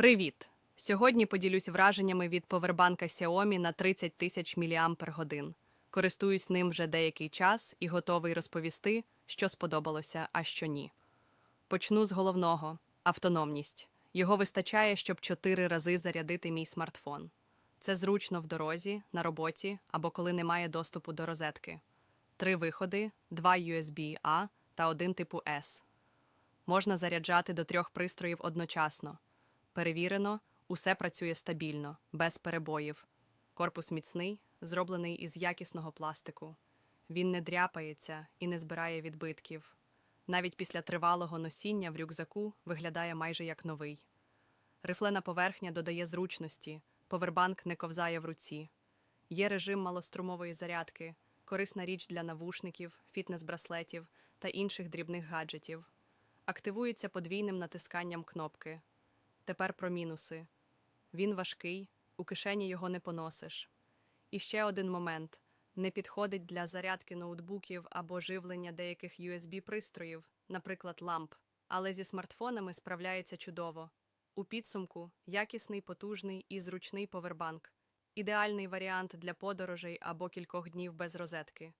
Привіт! Сьогодні поділюсь враженнями від повербанка Xiaomi на 30 тисяч мАч. Користуюсь ним вже деякий час і готовий розповісти, що сподобалося, а що ні. Почну з головного автономність. Його вистачає, щоб чотири рази зарядити мій смартфон. Це зручно в дорозі, на роботі або коли немає доступу до розетки. Три виходи, два USB-A та один типу S. Можна заряджати до трьох пристроїв одночасно. Перевірено, усе працює стабільно, без перебоїв. Корпус міцний, зроблений із якісного пластику. Він не дряпається і не збирає відбитків. Навіть після тривалого носіння в рюкзаку виглядає майже як новий. Рифлена поверхня додає зручності, повербанк не ковзає в руці. Є режим малострумової зарядки, корисна річ для навушників, фітнес-браслетів та інших дрібних гаджетів. Активується подвійним натисканням кнопки. Тепер про мінуси. Він важкий, у кишені його не поносиш. І ще один момент: не підходить для зарядки ноутбуків або живлення деяких USB-пристроїв, наприклад, ламп, але зі смартфонами справляється чудово. У підсумку якісний, потужний і зручний повербанк. Ідеальний варіант для подорожей або кількох днів без розетки.